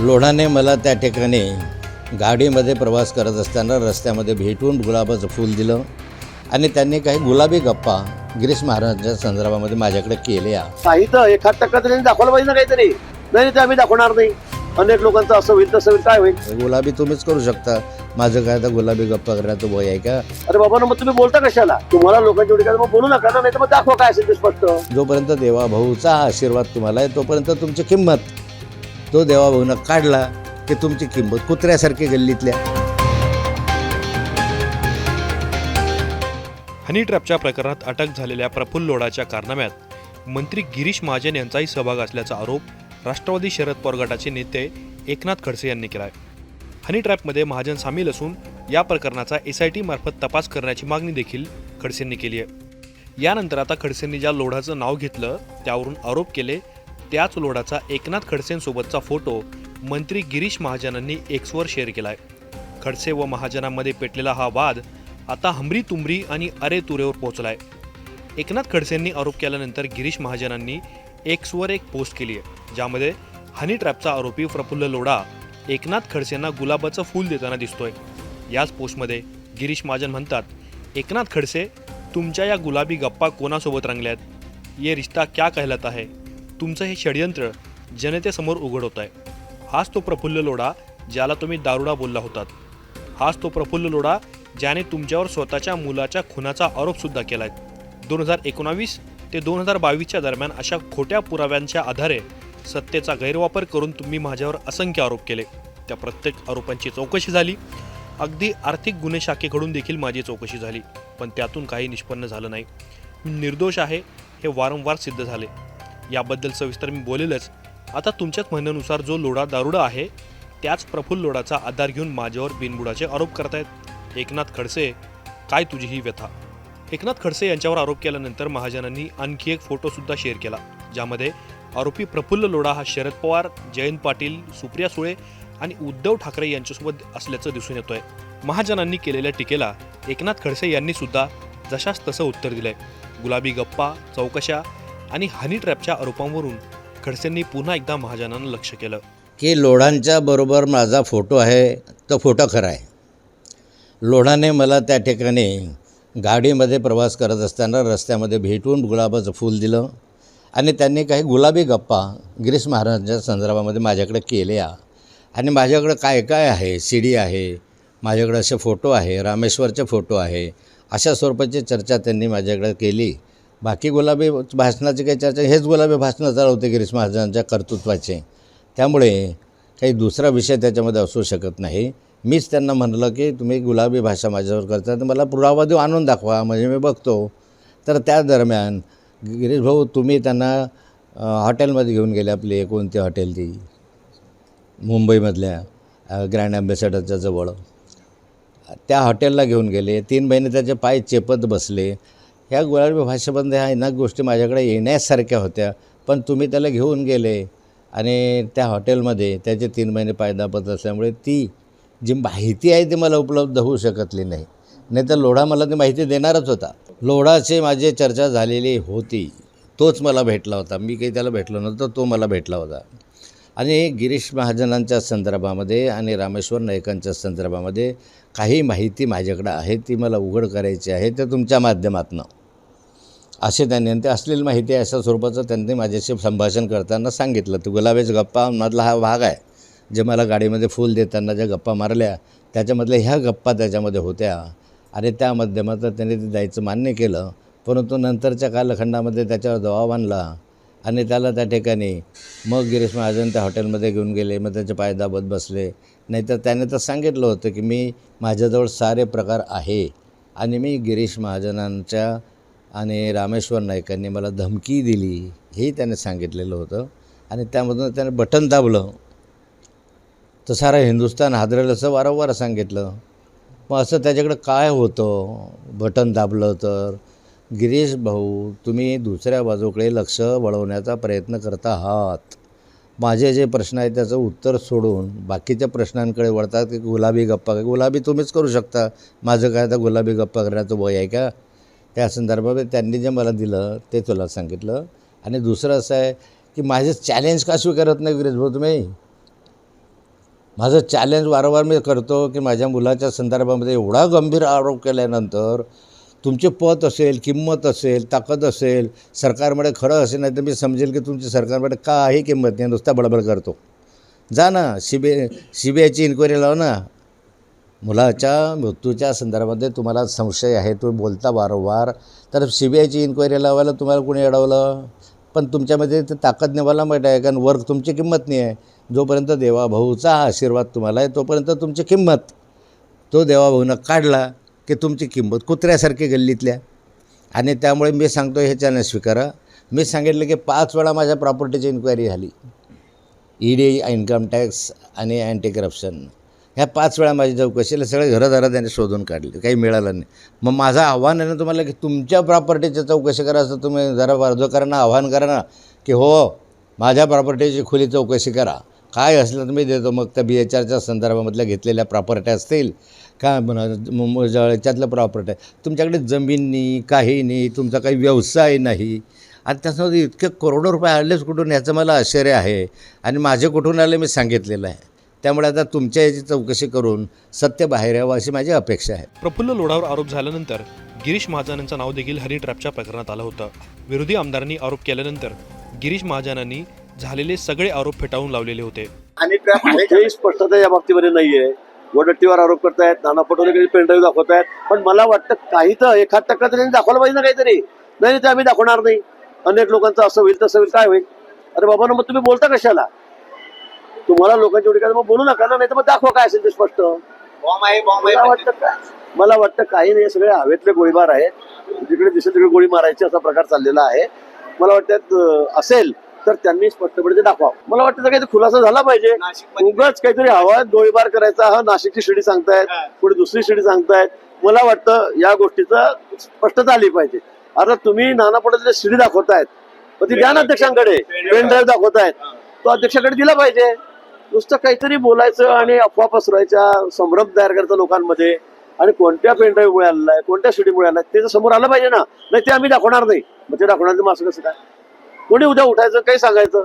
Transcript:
लोढाने मला त्या ठिकाणी गाडीमध्ये प्रवास करत असताना रस्त्यामध्ये भेटून गुलाबाचं फूल दिलं आणि त्यांनी काही गुलाबी गप्पा गिरीश महाराजांच्या संदर्भामध्ये माझ्याकडे केल्या. साहित्य एखाद टक्का तरी दाखवलं पाहिजे ना काहीतरी. नाही ते आम्ही दाखवणार नाही. अनेक लोकांचं असं होईल तसं होईल काय होईल? गुलाबी तुम्हीच करू शकता. माझं काय आता गुलाबी गप्पा करण्याचं वय आहे का? अरे बाबा ना मग तुम्ही बोलता कशाला? तुम्हाला लोकांची एवढी काय मग बोलू नका ना नाही तर मग दाखवा काय असेल ते स्पष्ट. जोपर्यंत देवाभाऊचा आशीर्वाद तुम्हाला आहे तोपर्यंत तुमची किंमत तो देवाभाऊनं काढला की तुमची किंमत कुत्र्यासारखी गल्लीतल्या. हनी ट्रॅपच्या प्रकरणात अटक झालेल्या प्रफुल्ल लोढाच्या कारनाम्यात मंत्री गिरीश महाजन यांचाही सहभाग असल्याचा आरोप राष्ट्रवादी शरद पवार गटाचे नेते एकनाथ खडसे यांनी केला आहे हनी ट्रॅपमध्ये महाजन सामील असून या प्रकरणाचा एस आय टी मार्फत तपास करण्याची मागणी देखील खडसेंनी केली आहे. यानंतर आता खडसेंनी ज्या लोढाचं नाव घेतलं त्यावरून आरोप केले त्याच लोढाचा एकनाथ खडसेंसोबतचा फोटो मंत्री गिरीश महाजनांनी एक्सवर शेअर केला आहे खडसे व महाजनांमध्ये पेटलेला हा वाद आता हमरी तुमरी आणि अरे तुरेवर पोहोचलाय. एकनाथ खडसेंनी आरोप केल्यानंतर गिरीश महाजनांनी एक्सवर एक पोस्ट केली आहे ज्यामध्ये हनी ट्रॅपचा आरोपी प्रफुल्ल लोढा एकनाथ खडसेंना गुलाबाचं फूल देताना दिसतोय. याच पोस्टमध्ये गिरीश महाजन म्हणतात एकनाथ खडसे तुमच्या या गुलाबी गप्पा कोणासोबत रंगल्यात? ये रिश्ता क्या कहलत आहे तुमचं हे षडयंत्र जनतेसमोर उघड होत आहे. हाच तो प्रफुल्ल लोढा ज्याला तुम्ही दारुडा बोलला होतात. हाच तो प्रफुल्ल लोढा ज्याने तुमच्यावर स्वतःच्या मुलाच्या खुनाचा आरोपसुद्धा केलाय. दोन हजार एकोणावीस ते दोन हजार बावीसच्या दरम्यान अशा खोट्या पुराव्यांच्या आधारे सत्तेचा गैरवापर करून तुम्ही माझ्यावर असंख्य आरोप केले. त्या प्रत्येक आरोपांची चौकशी झाली. अगदी आर्थिक गुन्हे शाखेकडून देखील माझी चौकशी झाली. पण त्यातून काही निष्पन्न झालं नाही. मी निर्दोष आहे हे वारंवार सिद्ध झाले. याबद्दल सविस्तर मी बोलेलच. आता तुमच्याच म्हणण्यानुसार जो लोढा दारुडा आहे त्याच प्रफुल्ल लोढाचा आधार घेऊन माझ्यावर बिनबुडाचे आरोप करतायत. एकनाथ खडसे काय तुझी ही व्यथा? एकनाथ खडसे यांच्यावर आरोप केल्यानंतर महाजनांनी आणखी एक फोटोसुद्धा शेअर केला ज्यामध्ये आरोपी प्रफुल्ल लोढा हा शरद पवार जयंत पाटील सुप्रिया सुळे आणि उद्धव ठाकरे यांच्यासोबत असल्याचं दिसून येतोय. महाजनांनी केलेल्या टीकेला एकनाथ खडसे यांनी सुद्धा जशास तसं उत्तर दिलंय. गुलाबी गप्पा चौकशा आणि हनी ट्रॅपच्या आरोपांवरून खडसेंनी पुन्हा एकदा महाजनांना लक्ष केलं. की लोढांच्या बरोबर माझा फोटो आहे तो फोटो खरा आहे. लोढाने मला त्या ठिकाणी गाडीमध्ये प्रवास करत असताना रस्त्यामध्ये भेटून गुलाबाचं फूल दिलं आणि त्यांनी काही गुलाबी गप्पा गिरीश महाराजांच्या संदर्भामध्ये माझ्याकडे केल्या. आणि माझ्याकडं काय काय आहे? सी डी आहे माझ्याकडे असे फोटो आहे रामेश्वरचे फोटो आहे अशा स्वरूपाची चर्चा त्यांनी माझ्याकडे केली. बाकी गुलाबी भाषणाची काही चर्चा हेच गुलाबी भाषणं चालवते गिरीश महाराजांच्या कर्तृत्वाचे. त्यामुळे काही दुसरा विषय त्याच्यामध्ये असू शकत नाही. मीच त्यांना म्हणलं की तुम्ही गुलाबी भाषा माझ्यावर करता तर मला पुरावा देऊ आणून दाखवा म्हणजे मी बघतो. तर त्या दरम्यान गिरीश भाऊ तुम्ही त्यांना हॉटेलमध्ये घेऊन गेले आपली कोणती हॉटेल ती? मुंबईमधल्या ग्रँड ॲम्बेसेडरच्या जवळ. त्या हॉटेलला घेऊन गेले. तीन महिने त्याचे पाय चेपत बसले. ह्या गुलाबी भाषेमध्ये ह्या अनेक गोष्टी माझ्याकडे येण्यासारख्या होत्या पण तुम्ही त्याला घेऊन गेले आणि त्या हॉटेलमध्ये त्याचे तीन महिने पायदापत असल्यामुळे ती जी माहिती आहे ती मला उपलब्ध होऊ शकतली नाही. नाही तर लोढा मला ती माहिती देणारच होता. लोढाची माझी चर्चा झालेली होती. तोच मला भेटला होता. मी काही त्याला भेटलो नव्हतं तो मला भेटला होता. आणि गिरीश महाजनांच्या संदर्भामध्ये आणि रामेश्वर नाईकांच्या संदर्भामध्ये काही माहिती माझ्याकडं आहे ती मला उघड करायची आहे ते तुमच्या माध्यमातनं. असे त्यांनी ते असलेली माहिती आहे अशा स्वरूपाचं त्यांनी माझ्याशी संभाषण करताना सांगितलं. तर गुलाबेज गप्पा मधला हा भाग आहे. जे मला गाडीमध्ये फूल देताना ज्या गप्पा मारल्या त्याच्यामधल्या ह्या गप्पा त्याच्यामध्ये होत्या. आणि त्या माध्यमातून त्यांनी ते द्यायचं मान्य केलं. परंतु नंतरच्या कालखंडामध्ये त्याच्यावर दबाव आणला आणि त्याला त्या ठिकाणी मग गिरीश महाजन त्या हॉटेलमध्ये घेऊन गेले. मग त्याचे पाय दाबत बसले. नाहीतर त्याने तर सांगितलं होतं की मी माझ्याजवळ सारे प्रकार आहे आणि मी गिरीश महाजनांच्या आणि रामेश्वर नाईकांनी मला धमकी दिली हेही त्याने सांगितलेलं होतं. आणि त्यामधून त्याने बटन दाबलं. तर सारा हिंदुस्थान हादरेल असं वारंवार सांगितलं. मग असं त्याच्याकडं काय होतं? बटन दाबलं तर गिरीश भाऊ तुम्ही दुसऱ्या बाजूकडे लक्ष वळवण्याचा प्रयत्न करता आहात. माझे जे प्रश्न आहेत त्याचं उत्तर सोडून बाकीच्या प्रश्नांकडे वळतात की गुलाबी गप्पा. गुलाबी तुम्हीच करू शकता. माझं काय आता गुलाबी गप्पा करण्याचं वय आहे का? त्या संदर्भात त्यांनी जे मला दिलं ते तुला सांगितलं. आणि दुसरं असं आहे की माझं चॅलेंज का स्वीकारत नाही गिरीश भाऊ तुम्ही? माझं चॅलेंज वारंवार मी करतो की माझ्या मुलाच्या संदर्भामध्ये एवढा गंभीर आरोप केल्यानंतर तुमचे पत असेल किंमत असेल ताकद असेल सरकारमध्ये खरं असेल नाही तर मी समजेल की तुमची सरकारमध्ये काही किंमत नाही नुसता बडबड करतो. जा ना सी बी सी बी आयची इन्क्वायरी लाव ना. मुलाच्या मृत्यूच्या संदर्भामध्ये तुम्हाला संशय आहे तुम्ही बोलता वारंवार. तर सी बी आयची इन्क्वायरी लावायला तुम्हाला कोणी अडवलं? पण तुमच्यामध्ये ते ताकद नेवायला माहीत आहे कारण वर्क तुमची किंमत नाही आहे. जोपर्यंत देवाभाऊचा आशीर्वाद तुम्हाला आहे तोपर्यंत तुमची किंमत. तो देवाभाऊनं काढला की तुमची किंमत कुत्र्यासारखी गल्लीतल्या. आणि त्यामुळे मी सांगतो हे चॅनल स्वीकारा. मी सांगितलं की पाच वेळा माझ्या प्रॉपर्टीची इन्क्वायरी झाली. ई डी इन्कम टॅक्स आणि अँटी करप्शन ह्या पाच वेळा माझी चौकशीला सगळे घरदारं त्यांनी शोधून काढले काही मिळालं नाही. मग माझं आव्हान आहे ना तुम्हाला की तुमच्या प्रॉपर्टीची चौकशी करा असं तुम्ही जरा वार्धकारांना आव्हान करा ना की हो माझ्या प्रॉपर्टीची खुली चौकशी करा. काय असलं तर मी देतो मग त्या बी एच आरच्या संदर्भामधल्या घेतलेल्या प्रॉपर्ट्या असतील काय म्हणा जवळच्यातलं प्रॉपर्टी तुमच्याकडे जमीन नाही काही नाही तुमचा काही व्यवसाय नाही. आणि त्याच्यामध्ये इतके करोडो रुपये आलेच कुठून याचं मला आश्चर्य आहे. आणि माझे कुठून आले मी सांगितलेलं आहे. त्यामुळे आता तुमच्या याची चौकशी करून सत्य बाहेर यावं अशी माझी अपेक्षा आहे. प्रफुल्ल लोढावर आरोप झाल्यानंतर गिरीश महाजन यांचं नाव देखील हनी ट्रॅपच्या प्रकरणात आलं होतं. विरोधी आमदारांनी आरोप केल्यानंतर गिरीश महाजनांनी झालेले सगळे आरोप फेटाळून लावलेले होते. आणि काही स्पष्टता या बाबतीमध्ये नाहीये. वडट्टीवर आरोप करतायत नाना पटोले काही पेनड्राईव्ह दाखवतायत. पण मला वाटतं काही तर एखाद टक्का तरी त्यांनी दाखवलं पाहिजे ना काहीतरी. नाही नाही, ते आम्ही दाखवणार नाही. अनेक लोकांचं असं होईल तसं होईल काय होईल? अरे बाबा ना मग तुम्ही बोलता कशाला? तुम्हाला लोकांची एवढी काय मग बोलू नका ना नाही तर मग दाखवा काय असेल ते स्पष्ट. मला वाटतं का मला वाटतं काही नाही सगळे हवेतले गोळीबार आहेत. जिकडे दिसेल तिकडे गोळी मारायची असा प्रकार चाललेला आहे. मला वाटतं असेल तर त्यांनी स्पष्टपणे ते दाखवा. मला वाटतं काही खुलासा झाला पाहिजे. उगाच काहीतरी हवा गोळीबार करायचा हा नाशिकची शिडी सांगतायत पुढे दुसरी शिडी सांगतायत. मला वाटतं या गोष्टीचं स्पष्टता आली पाहिजे. आता तुम्ही नाना पडत शिडी दाखवतायत मग ती द्या ना अध्यक्षांकडे. पेन ड्राईव्ह दाखवतायत. तो अध्यक्षाकडे दिला पाहिजे. नुसतं काहीतरी बोलायचं आणि अफवा पसरवायच्या संभ्रम तयार करायचा लोकांमध्ये. आणि कोणत्या पेनड्राईव्ह मुळे आलेला आहे कोणत्या शिडीमुळे आला आलाय ते तर समोर आलं पाहिजे ना. नाही ते आम्ही दाखवणार नाही. मग ते दाखवणार नाही मग असं कसं काय? कोणी उद्या उठायचं काही सांगायचं?